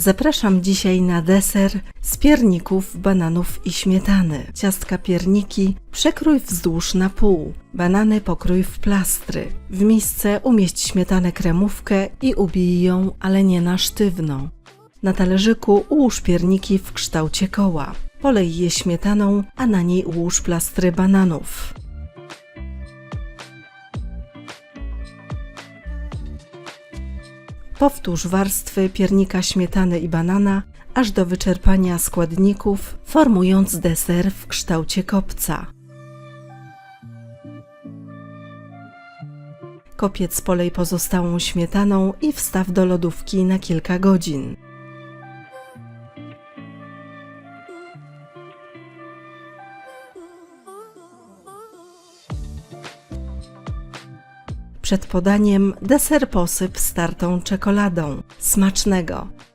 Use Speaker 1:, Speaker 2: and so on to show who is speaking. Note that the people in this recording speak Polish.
Speaker 1: Zapraszam dzisiaj na deser z pierników, bananów i śmietany. Ciastka pierniki przekrój wzdłuż na pół, banany pokrój w plastry. W misce umieść śmietanę kremówkę i ubij ją, ale nie na sztywno. Na talerzyku ułóż pierniki w kształcie koła. Polej je śmietaną, a na niej ułóż plastry bananów. Powtórz warstwy piernika śmietany i banana aż do wyczerpania składników, formując deser w kształcie kopca. Kopiec polej pozostałą śmietaną i wstaw do lodówki na kilka godzin. Przed podaniem deser posyp startą czekoladą. Smacznego!